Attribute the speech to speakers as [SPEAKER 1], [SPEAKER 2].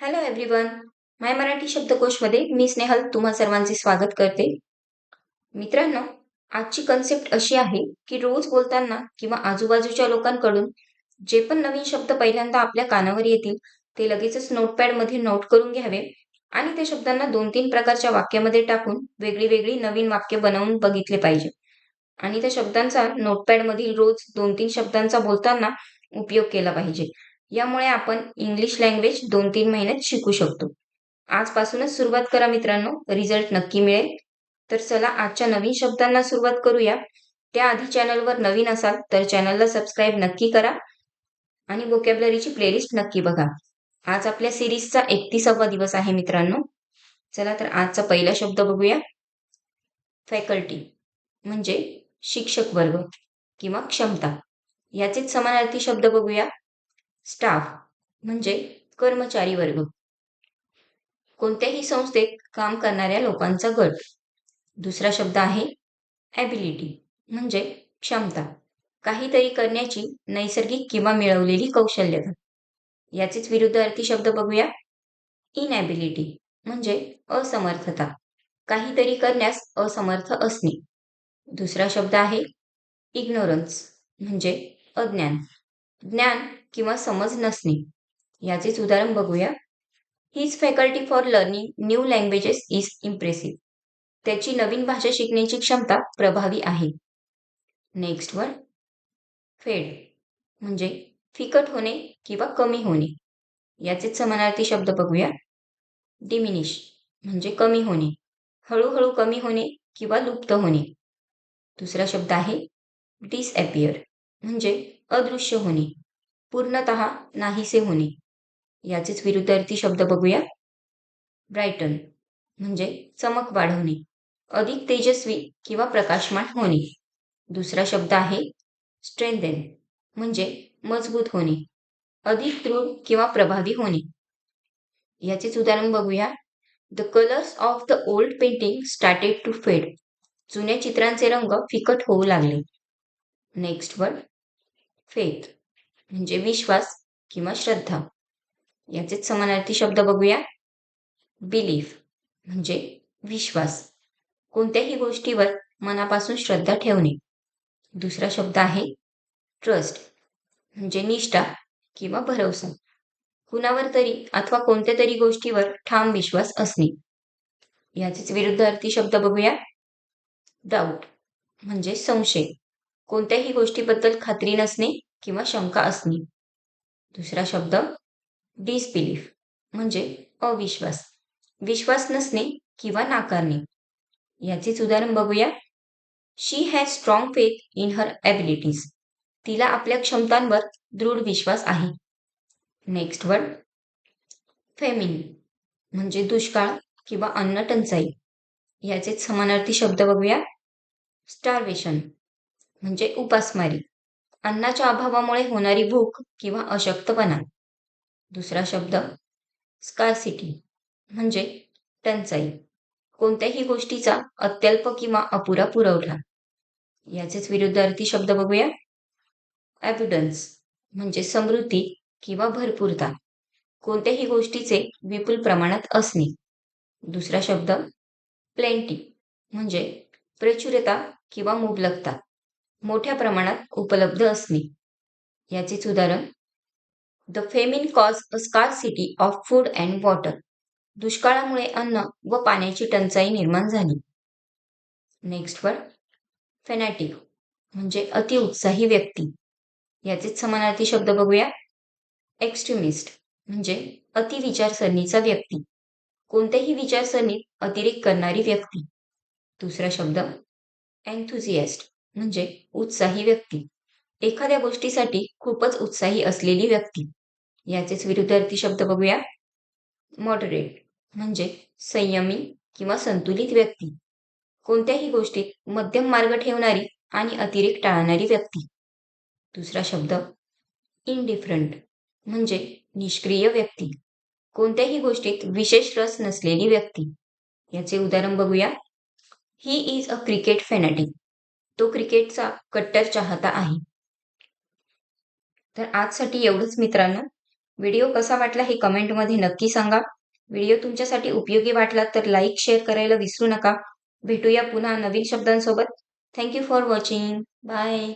[SPEAKER 1] Hello everyone my Marathi शब्दकोशमध्ये मी स्नेहल तुम्हा सर्वांचे स्वागत करते. मित्रांनो आजची कन्सेप्ट अशी आहे की रोज बोलताना किंवा आजूबाजूच्या लोकांकडून जे पण नवीन शब्द पहिल्यांदा आपल्या कानावर येतील ते लगेचच नोटपॅडमध्ये नोट करून घ्यावे आणि त्या शब्दांना दोन तीन प्रकारच्या वाक्यामध्ये टाकून वेगळी वेगळी नवीन वाक्य बनवून बघितले पाहिजे. आणि त्या शब्दांचा नोटपॅडमधील रोज दोन तीन शब्दांचा बोलताना उपयोग केला पाहिजे. यामुळे आपण इंग्लिश लँग्वेज दोन तीन महिन्यात शिकू शकतो. आजपासूनच सुरुवात करा मित्रांनो. रिझल्ट नक्की मिळेल. तर चला आजच्या नवीन शब्दांना सुरुवात करूया. त्याआधी चॅनलवर नवीन असाल तर चॅनलला सबस्क्राईब नक्की करा आणि वोकॅबलरीची प्लेलिस्ट नक्की बघा. आज आपल्या सिरीजचा एकतीसावा दिवस आहे मित्रांनो. चला तर आजचा पहिला शब्द बघूया. फॅकल्टी म्हणजे शिक्षक वर्ग किंवा क्षमता. याचेच समानार्थी शब्द बघूया. स्टाफ म्हणजे कर्मचारी वर्ग. कोणत्याही संस्थेत काम करणाऱ्या लोकांचा गट. दुसरा शब्द आहे ॲबिलिटी म्हणजे क्षमता. काहीतरी करण्याची नैसर्गिक किंवा मिळवलेली कौशल्यता याचेच विरुद्ध अर्थी शब्द बघूया. इनॅबिलिटी म्हणजे असमर्थता. काहीतरी करण्यास असमर्थ असणे. दुसरा शब्द आहे इग्नोरन्स म्हणजे अज्ञान. ज्ञान किंवा समज नसणे याचेच उदाहरण बघूया. His faculty for learning new languages is impressive त्याची नवीन भाषा शिकण्याची क्षमता प्रभावी आहे. नेक्स्ट वर. फेड म्हणजे फिकट होणे किंवा कमी होणे. याचेच समानार्थी शब्द बघूया. डिमिनिश म्हणजे कमी होणे. हळूहळू कमी होणे किंवा लुप्त होणे. दुसरा शब्द आहे डिसॲपियर म्हणजे अदृश्य होणे. पूर्णत नाहीसे होणे. याचेच विरुद्धार्थी शब्द बघूया. ब्रायटन म्हणजे चमक वाढवणे अधिक तेजस्वी किंवा प्रकाशमान होणे. दुसरा शब्द आहे स्ट्रेंथेन म्हणजे मजबूत होणे अधिक दृढ किंवा प्रभावी होणे. याचेच उदाहरण बघूया. The colours of the old painting started to fade जुन्या चित्रांचे रंग फिकट होऊ लागले. नेक्स्ट वर्ड फेथ म्हणजे विश्वास किंवा श्रद्धा. याचेच समानार्थी शब्द बघूया. बिलीफ म्हणजे विश्वास. कोणत्याही गोष्टीवर मनापासून श्रद्धा ठेवणे. दुसरा शब्द आहे ट्रस्ट म्हणजे निष्ठा किंवा भरवसा. कुणावर तरी अथवा कोणत्या तरी गोष्टीवर ठाम विश्वास असणे. याचेच विरुद्ध अर्थी शब्द बघूया. डाऊट म्हणजे संशय. कोणत्याही गोष्टीबद्दल खात्री नसणे. किंवा शंका असणे. दुसरा शब्द डिसबिलीफ म्हणजे अविश्वास. विश्वास नसणे किंवा नाकारणे. याचेच उदाहरण बघूया. She has strong faith in her abilities तिला आपल्या क्षमतांवर दृढ विश्वास आहे. नेक्स्ट वर्ड फेमिन म्हणजे दुष्काळ किंवा अन्न टंचाई. याचेच समानार्थी शब्द बघूया. स्टार्वेशन म्हणजे उपासमारी. अन्नाच्या अभावामुळे होणारी भूक किंवा अशक्तपणा. दुसरा शब्द स्कारसिटी म्हणजे टंचाई. कोणत्याही गोष्टीचा अत्यल्प किंवा अपुरा पुरवठा. याचेच विरुद्ध अर्थी शब्द बघूया. ॲब्युडन्स म्हणजे समृद्धी किंवा भरपूरता. कोणत्याही गोष्टीचे विपुल प्रमाणात असणे. दुसरा शब्द प्लेंटी म्हणजे प्रचुरता किंवा मुबलकता. मोठ्या प्रमाणात उपलब्ध असणे. याचेच उदाहरण the famine cause a scarcity of food and water दुष्काळामुळे अन्न व पाण्याची टंचाई निर्माण झाली. नेक्स्ट वर फेनॅटिक म्हणजे अतिउत्साही व्यक्ती. याचेच समानार्थी शब्द बघूया. एक्स्ट्रीमिस्ट म्हणजे अतिविचारसरणीचा व्यक्ती. कोणत्याही विचारसरणीत अतिरेक करणारी व्यक्ती. दुसरा शब्द एन्थुझिएस्ट म्हणजे उत्साही व्यक्ती. एखाद्या गोष्टीसाठी खूपच उत्साही असलेली व्यक्ती. याचेच विरुद्धार्थी शब्द बघूया. मॉडरेट म्हणजे संयमी किंवा संतुलित व्यक्ती. कोणत्याही गोष्टीत मध्यम मार्ग ठेवणारी आणि अतिरेक टाळणारी व्यक्ती. दुसरा शब्द इनडिफरंट म्हणजे निष्क्रिय व्यक्ती. कोणत्याही गोष्टीत विशेष रस नसलेली व्यक्ती. याचे उदाहरण बघूया. He is a cricket fanatic तो क्रिकेटचा कट्टर चाहता आहे. तर आजसाठी एवढंच मित्रांनो. व्हिडिओ कसा वाटला हे कमेंटमध्ये नक्की सांगा. व्हिडिओ तुमच्यासाठी उपयोगी वाटला तर लाईक शेअर करायला विसरू नका. भेटूया पुन्हा नवीन शब्दांसोबत. Thank you for watching. Bye.